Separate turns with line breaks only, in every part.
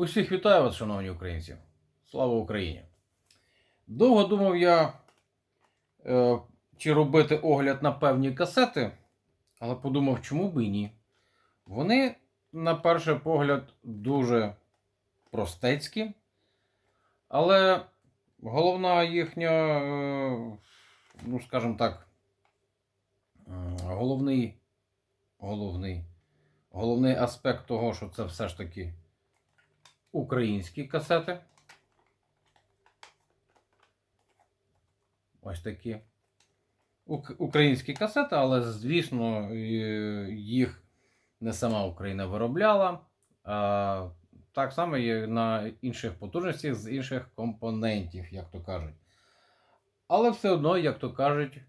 Усіх вітаю вас, шановні українці. Слава Україні! Довго думав я, е, чи робити огляд на певні касети, але подумав, чому би і ні. Вони, на перший погляд, дуже простецькі, але головна їхня, е, ну, скажімо так, е, головний, головний, головний аспект того, що це все ж таки українські касети. Ось такі. Українські касети, але, звісно, їх не сама Україна виробляла. А так само є на інших потужностях з інших компонентів, як то кажуть. Але все одно, як то кажуть,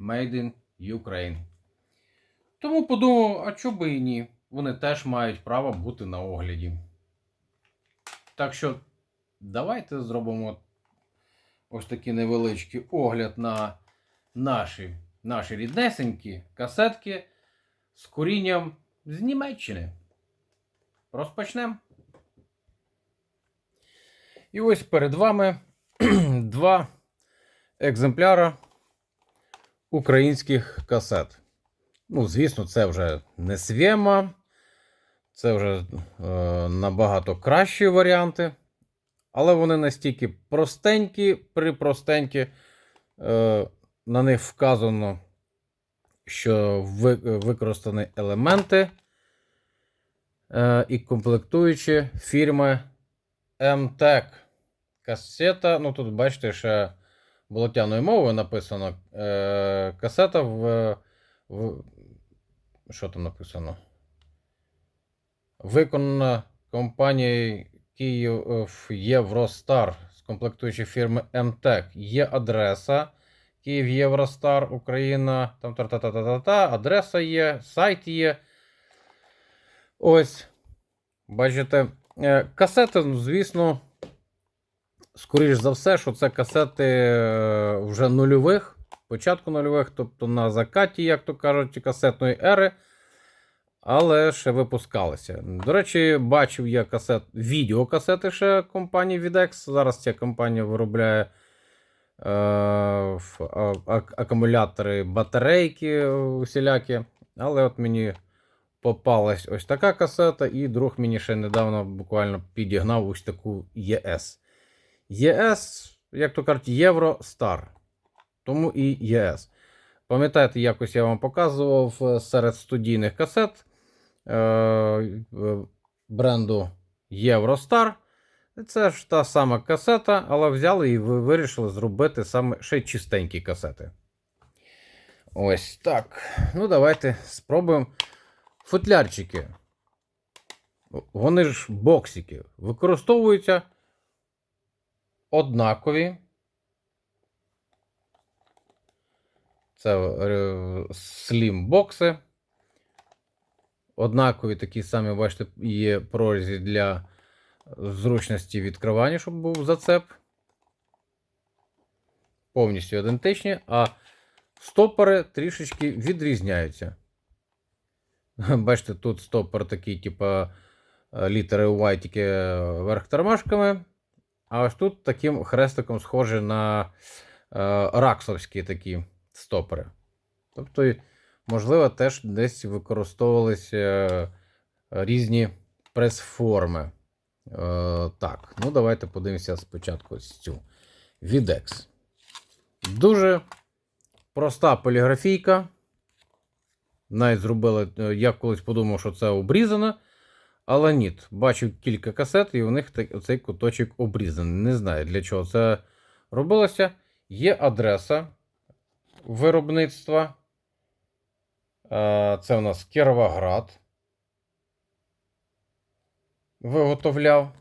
Made in Ukraine. Тому подумав, а чого би і ні? Вони теж мають право бути на огляді. Так що давайте зробимо ось такий невеличкий огляд на наші, наші ріднесенькі касетки з корінням з Німеччини. Розпочнемо. І ось перед вами два екземпляра українських касет. Ну, звісно, це вже не Свєма, це вже е, набагато кращі варіанти. Але вони настільки простенькі, припростенькі. Е, на них вказано, що ви, використані елементи е, і комплектуючі фірми MTEC. Касета, ну тут бачите, ще болотяною мовою написано. Е, касета в, в. Що там написано? Виконана компанією Київ Євростар з комплектуючої фірми МТЕК. Є адреса Київ Євростар, Україна. Там та-та-та-та-та. Адреса є, сайт є. Ось. Бачите, е, касети, ну, звісно, скоріш за все, що це касети е, вже нульових, початку нульових, тобто на закаті, як то кажуть, касетної ери. Але ще випускалися. До речі, бачив я касет, відеокасети ще компанії Videx. Зараз ця компанія виробляє е, акумулятори, батарейки усілякі. Але от мені попалась ось така касета, і друг мені ще недавно буквально підігнав ось таку ЄС. ЄС, як то кажуть, Євростар. Тому і ЄС. Пам'ятаєте, якось я вам показував е, серед студійних касет е, е, бренду Євростар. Це ж та сама касета, але взяли і вирішили зробити саме ще чистенькі касети. Ось так. Ну, давайте спробуємо. Футлярчики. Вони ж боксики. Використовуються однакові. Це е, слім бокси. Однакові такі самі, бачите, є прорізі для зручності відкривання, щоб був зацеп. Повністю ідентичні, а стопори трішечки відрізняються. Бачите, тут стопор такий, типу, літери Y, тільки верх тормашками. А ось тут таким хрестиком схоже на е, раксовські такі стопори. Тобто, можливо, теж десь використовувалися е, різні прес-форми. Е, так, ну давайте подивимося спочатку ось цю. Videx. Дуже проста поліграфійка. Навіть зробили, е, я колись подумав, що це обрізано. Але ні, бачив кілька касет, і у них оцей куточок обрізаний. Не знаю, для чого це робилося. Є адреса виробництва. Е, Це у нас Кіровоград. Виготовляв.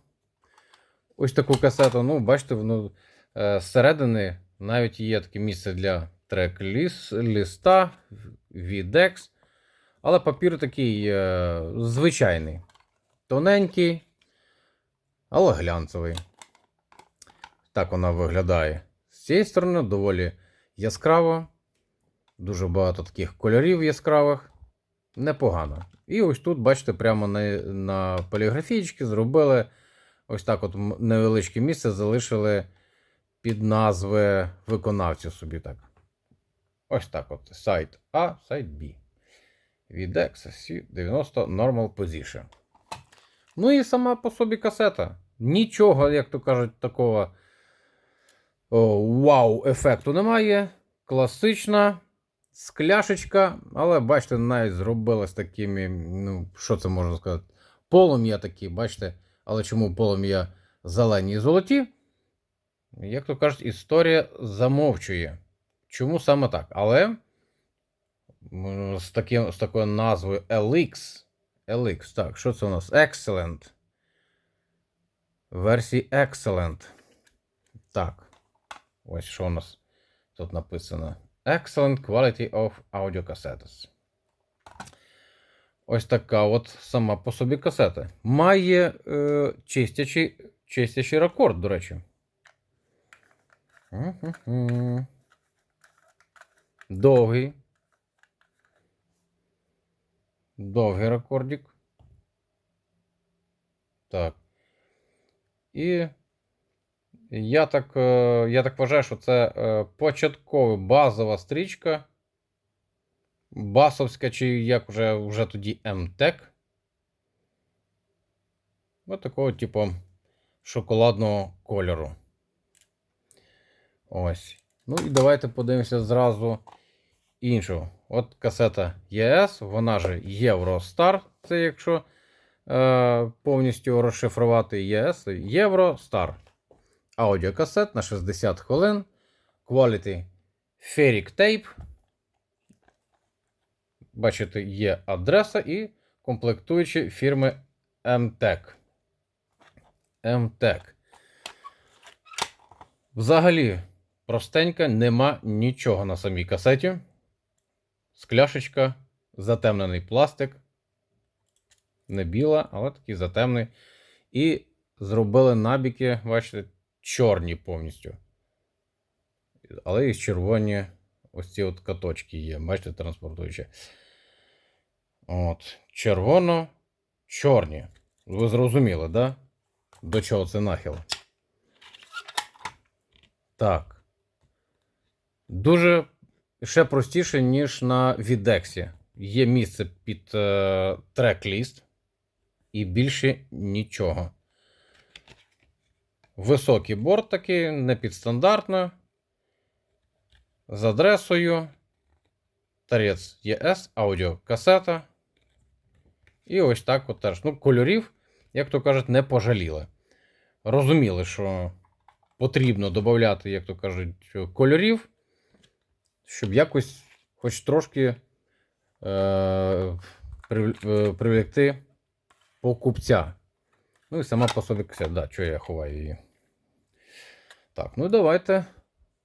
Ось таку касету. Ну, бачите, воно е, зсередини навіть є таке місце для трек-ліста, VDEX. Але папір такий е, звичайний. Тоненький, але глянцевий. Так вона виглядає. З цієї сторони доволі яскраво. Дуже багато таких кольорів яскравих. Непогано. І ось тут, бачите, прямо на, на поліграфічці зробили ось так от невеличке місце залишили під назви виконавців собі так. Ось так от. Сайт А, сайт Б. Від Access 90 Normal Position. Ну і сама по собі касета. Нічого, як то кажуть, такого вау-ефекту немає. Класична скляшечка, але бачите, навіть зробила з такими, ну, що це можна сказати? Полум'я такі, бачите, але чому полум'я зелені і золоті? Як то кажуть, історія замовчує. Чому саме так? Але з, таким, з такою назвою LX. LX, так, що це у нас? Excellent. Версії Excellent. Так. Ось що у нас тут написано. Excellent quality of audio cassettes. Ось така от сама по собі касета. Має е, чистячий, чистячий рекорд, до речі. Довгий. Довгий рекордик. Так. І я так, е, я так вважаю, що це е, початкова базова стрічка. Басовська, чи як вже, вже тоді МТЕК. Ось такого, типу, шоколадного кольору. Ось. Ну і давайте подивимося зразу іншу. От касета ЄС, вона же Євростар. Це якщо е, повністю розшифрувати ЄС, Євростар. Аудіокасет на 60 хвилин. Quality Ferric Tape. Бачите, є адреса і комплектуючі фірми MTEC. MTEC. Взагалі, простенька, нема нічого на самій касеті. Скляшечка, затемнений пластик. Не біла, але такий затемний. І зробили набіки, бачите, чорні повністю. Але і червоні ось ці от каточки є. Бачите, транспортуючі. От. Червоно-чорні. Ви зрозуміли, да? До чого це нахил? Так. Дуже ще простіше, ніж на Відексі. Є місце під е, трек-ліст. І більше нічого. Високий борт такий, не підстандартно. З адресою. Тарець ЄС, аудіокасета. І ось так от теж. Ну, кольорів, як то кажуть, не пожаліли. Розуміли, що потрібно додати, як то кажуть, кольорів, щоб якось хоч трошки е, е, привлекти покупця. Ну і сама по собі касета. Да, чого я ховаю її. Так, ну давайте.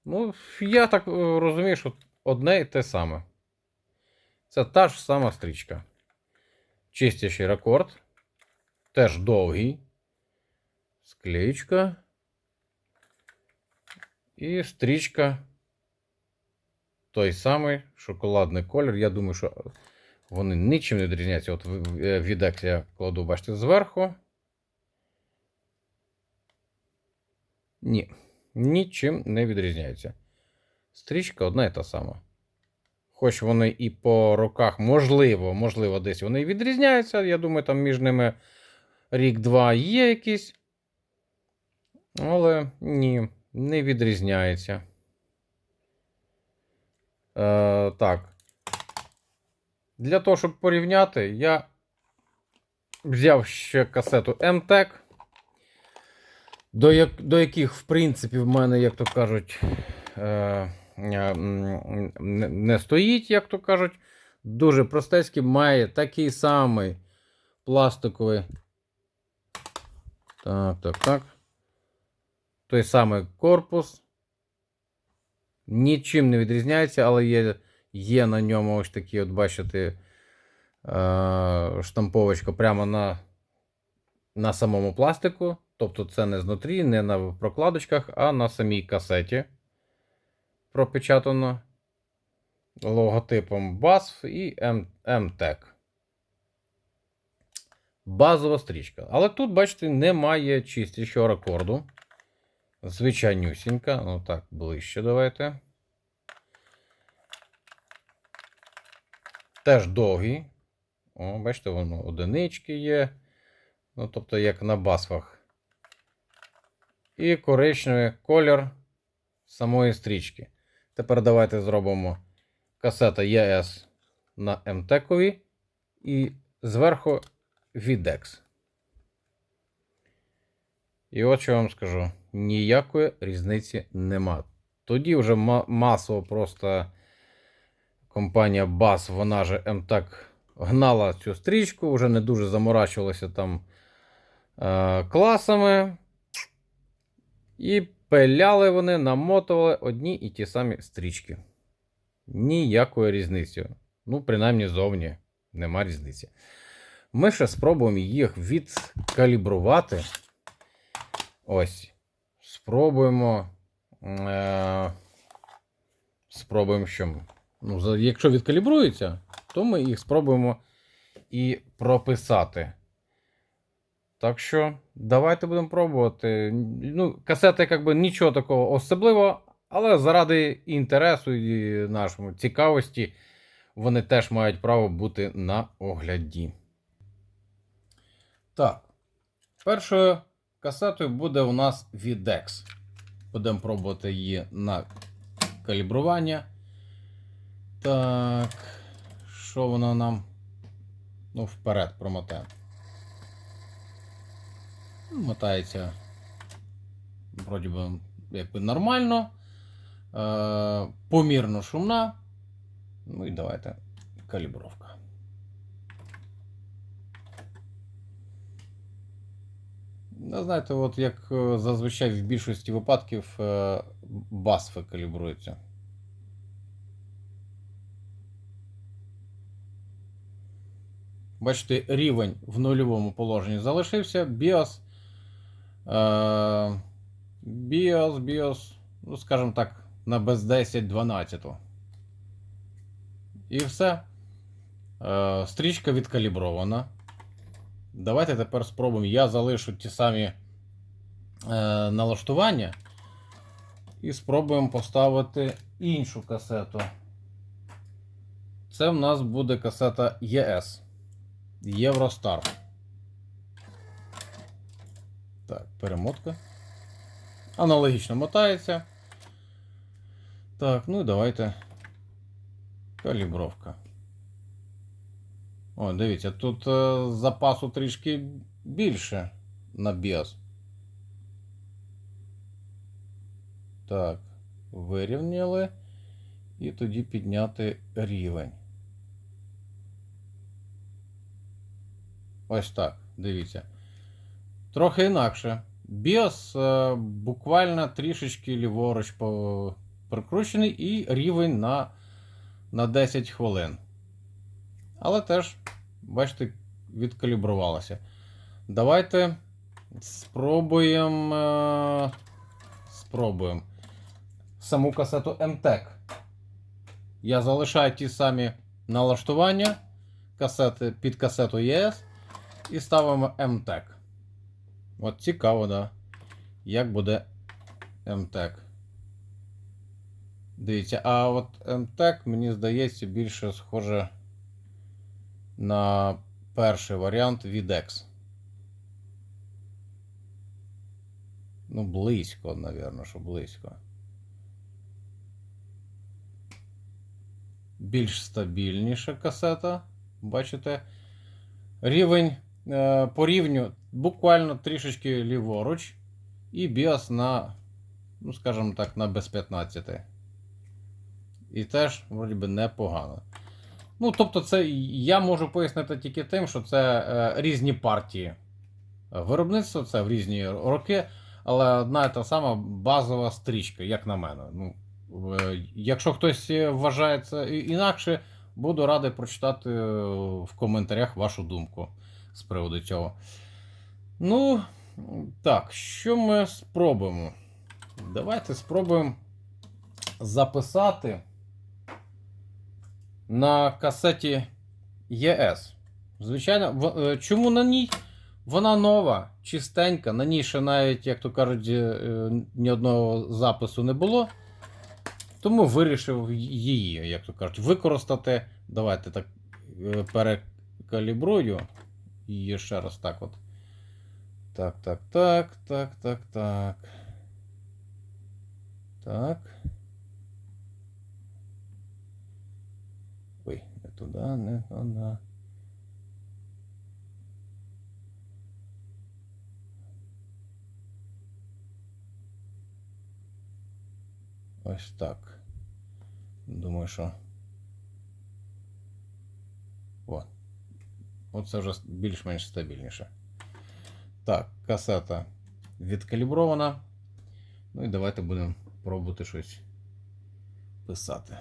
Ну, я так е, розумію, що одне і те саме. Це та ж сама стрічка. Чистіший рекорд. Теж довгий. Склеєчка. І стрічка. Той самий шоколадний колір. Я думаю, що вони нічим не відрізняються. От в- е, відек я кладу, бачите, зверху. Ні, нічим не відрізняються. Стрічка одна і та сама. Хоч вони і по роках, можливо, можливо, десь вони і відрізняються. Я думаю, там між ними рік-два є якийсь. Але ні, не відрізняється. Е, так. Для того, щоб порівняти, я взяв ще касету MTEC, до, як, до яких, в принципі, в мене, як то кажуть, е, е, не, стоїть, як то кажуть. Дуже простецький, має такий самий пластиковий. Так, так, так. Той самий корпус. Нічим не відрізняється, але є, є на ньому ось такі, от бачите, е, штамповочка прямо на, на самому пластику. Тобто це не знутрі, не на прокладочках, а на самій касеті. Пропечатано логотипом BASF і MTEC. базова стрічка. Але тут, бачите, немає чистішого рекорду. Звичайнюсінька. Ну так, ближче давайте. Теж довгий. О, бачите, воно одинички є. Ну, тобто, як на басфах. І коричневий колір самої стрічки. Тепер давайте зробимо касета ЄС на МТЕКові і зверху VDEX. І от що вам скажу: ніякої різниці нема. Тоді вже масово просто компанія BAS, вона же МТЕК, гнала цю стрічку, вже не дуже заморачувалася там е, класами. І пиляли вони, намотували одні і ті самі стрічки. Ніякої різниці. Ну, принаймні, зовні нема різниці. Ми ще спробуємо їх відкалібрувати. Ось. Спробуємо. Е- спробуємо, що. Ну, якщо відкалібрується, то ми їх спробуємо і прописати. Так що, давайте будемо пробувати. Ну, касети, якби нічого такого особливого, але заради інтересу і нашому цікавості, вони теж мають право бути на огляді. Так. Першою касетою буде у нас VDEX. Будемо пробувати її на калібрування. Так. Що вона нам? Ну, вперед промотаємо. Мотається. Вроді би, якби нормально. Е, помірно шумна. Ну і давайте калібровка. Ну, знаєте, от як е, зазвичай в більшості випадків е, басфи калібруються. Бачите, рівень в нульовому положенні залишився. BIOS. Е, BIOS, BIOS, ну, скажімо так, на без 10 12. І все. Е, стрічка відкалібрована. Давайте тепер спробуємо. Я залишу ті самі е, налаштування. І спробуємо поставити іншу касету. Це в нас буде касета ЄС. Євростар. Так, перемотка. Аналогічно мотається. Так, ну і давайте. Калібровка. О, дивіться, тут е, запасу трішки більше на BIOS. Так, вирівняли. І тоді підняти рівень. Ось так, дивіться. Трохи інакше. BIOS е, буквально трішечки ліворуч прикручений і рівень на, на 10 хвилин. Але теж, бачите, відкалібрувалося. Давайте спробуємо. е, Спробуємо саму касету MTEC. Я залишаю ті самі налаштування касети під касету ЄС і ставимо MTEC. От цікаво, да. Як буде MTEC. Дивіться, а от MTEC, мені здається, більше схоже на перший варіант VDEX. Ну, близько, напевно, що близько. Більш стабільніша касета. Бачите? Рівень е, по рівню буквально трішечки ліворуч. І BIOS на, ну, скажімо так, на без 15. І теж, вроді би, непогано. Ну, тобто, це я можу пояснити тільки тим, що це е, різні партії виробництва, це в різні роки, але одна і та сама базова стрічка, як на мене. Ну, е, якщо хтось вважає це інакше, буду радий прочитати е, в коментарях вашу думку з приводу цього. Ну, так, що ми спробуємо? Давайте спробуємо записати на касеті ЄС. Звичайно, в- е, чому на ній? Вона нова, чистенька, на ній ще навіть, як то кажуть, е, е, ні одного запису не було. Тому вирішив її, як то кажуть, використати. Давайте так е, перекалібрую її ще раз так от. Так, так, так, так, так, так. Так. Ой, не туди, не туди. Ось так. Думаю, що. О. Оце вже більш-менш стабільніше. Так, касета відкалібрована. Ну і давайте будемо пробувати щось писати.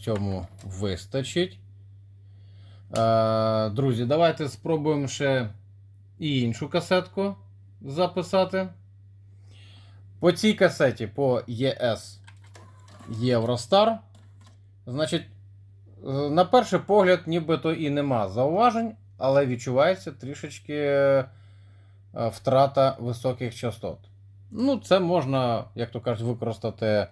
Цьому вистачить. Е, друзі, давайте спробуємо ще і іншу касетку записати. По цій касеті по ЄС Євростар. Значить, е, на перший погляд, нібито і нема зауважень, але відчувається трішечки е, втрата високих частот. Ну, це можна, як то кажуть, використати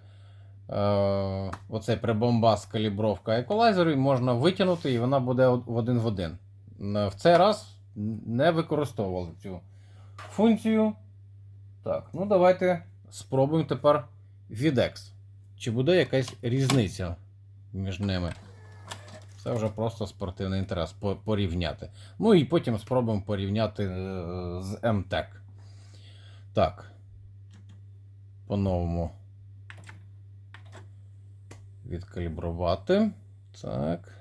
оцей прибомбас калібровка еквалайзеру, і можна витягнути, і вона буде в один в один. В цей раз не використовували цю функцію. Так, ну давайте спробуємо тепер VDEX. Чи буде якась різниця між ними? Це вже просто спортивний інтерес порівняти. Ну і потім спробуємо порівняти е, з MTEC. Так. По-новому. Відкалібрувати. Так.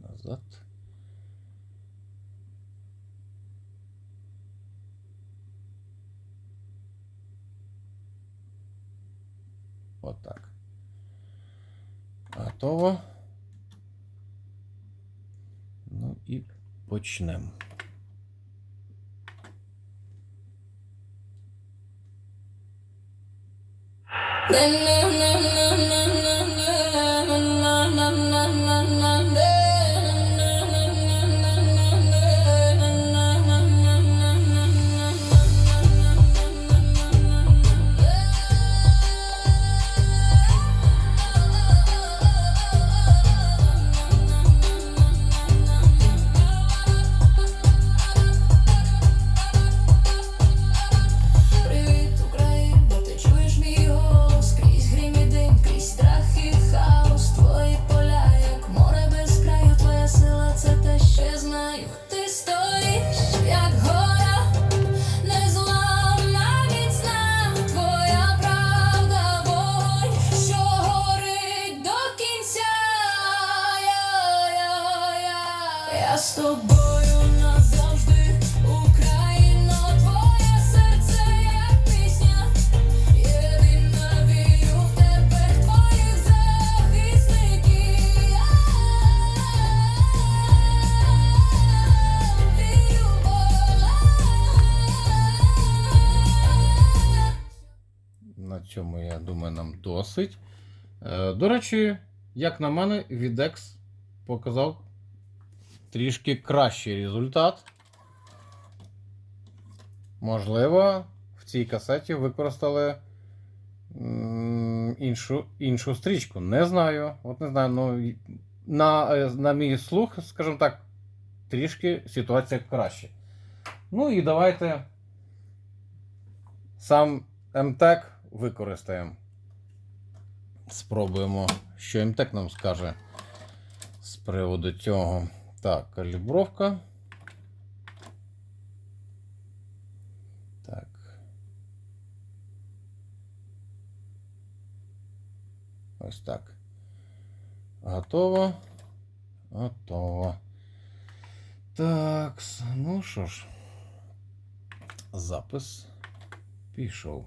Назад. Отак. Готово. Ну і почнемо. No, no, no, no, no. Речі, як на мене, Videx показав трішки кращий результат. Можливо, в цій касеті використали іншу, іншу стрічку. Не знаю. От не знаю. Ну, на, е, на мій слух, скажімо так, трішки ситуація краще. Ну і давайте сам МТЕК використаємо. Спробуємо, що МТЕК нам скаже з приводу цього. Так, калібровка. Так. Ось так. Готово. Готово. Так, ну що ж. Запис пішов.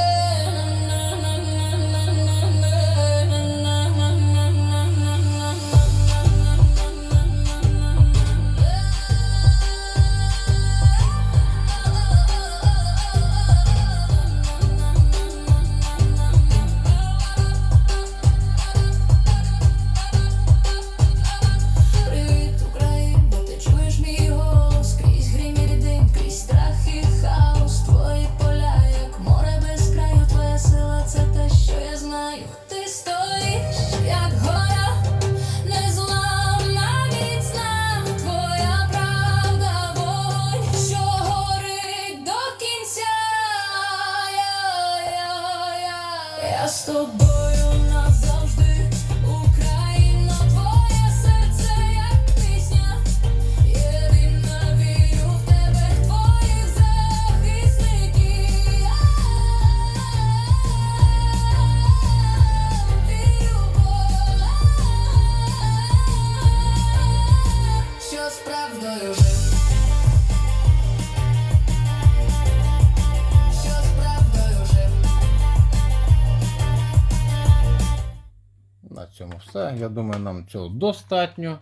Я
думаю, нам цього достатньо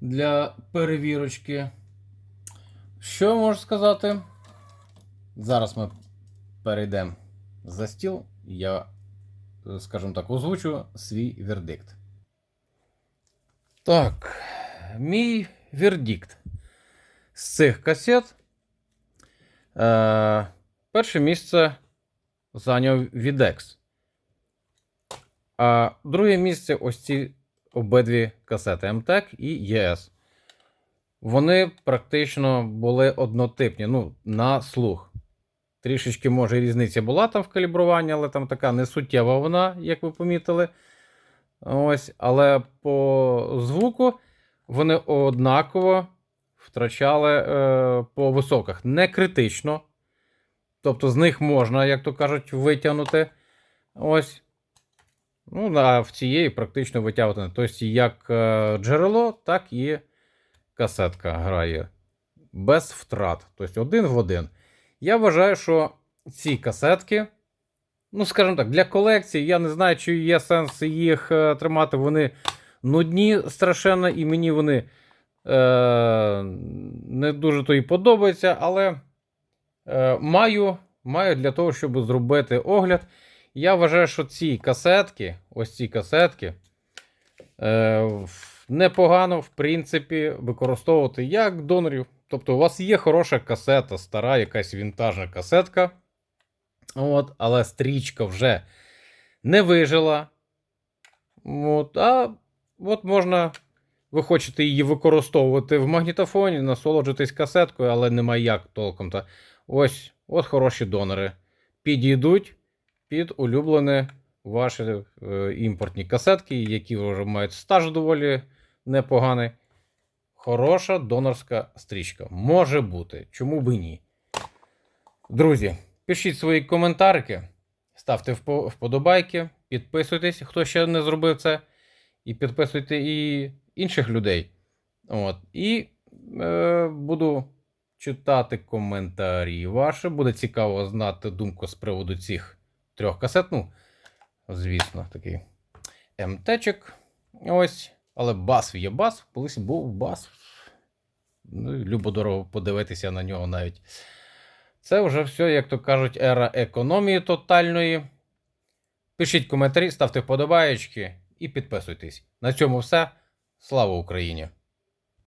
для перевірочки. Що я можу сказати? Зараз ми перейдемо за стіл. Я, скажімо так, озвучу свій вердикт. Так, мій вердикт з цих касет. Е, перше місце зайняв Videx. А друге місце ось ці обидві касети МТЕК і ЄС. Вони практично були однотипні, ну, на слух. Трішечки, може, різниця була там в калібруванні, але там така несуттєва вона, як ви помітили. Ось, але по звуку вони однаково втрачали е, по високах. Не критично. Тобто з них можна, як то кажуть, витягнути. Ось. Ну, а в цієї практично витягувати. Тобто, як е, джерело, так і касетка грає. Без втрат. Тобто один в один. Я вважаю, що ці касетки, ну, скажімо так, для колекції, я не знаю, чи є сенс їх е, тримати. Вони нудні страшенно, і мені вони е, не дуже то і подобаються, але е, маю, маю для того, щоб зробити огляд. Я вважаю, що ці касетки, ось ці касетки, е, непогано, в принципі, використовувати як донорів. Тобто, у вас є хороша касета, стара, якась вінтажна касетка. От, але стрічка вже не вижила. От, а от можна, ви хочете її використовувати в магнітофоні, насолоджуватись касеткою, але немає як толком. Ось, от хороші донори. Підійдуть під улюблені ваші е, імпортні касетки, які вже мають стаж доволі непоганий. Хороша донорська стрічка. Може бути. Чому би ні? Друзі, пишіть свої коментарики, ставте вподобайки, підписуйтесь, хто ще не зробив це. І підписуйте і інших людей. От. І е, буду читати коментарі ваші. Буде цікаво знати думку з приводу цих трьох касет. Ну, звісно, такий МТчик. Ось. Але бас є бас. Колись був бас. Ну, любо дорого подивитися на нього навіть. Це вже все, як то кажуть, ера економії тотальної. Пишіть коментарі, ставте вподобаєчки і підписуйтесь. На цьому все. Слава Україні!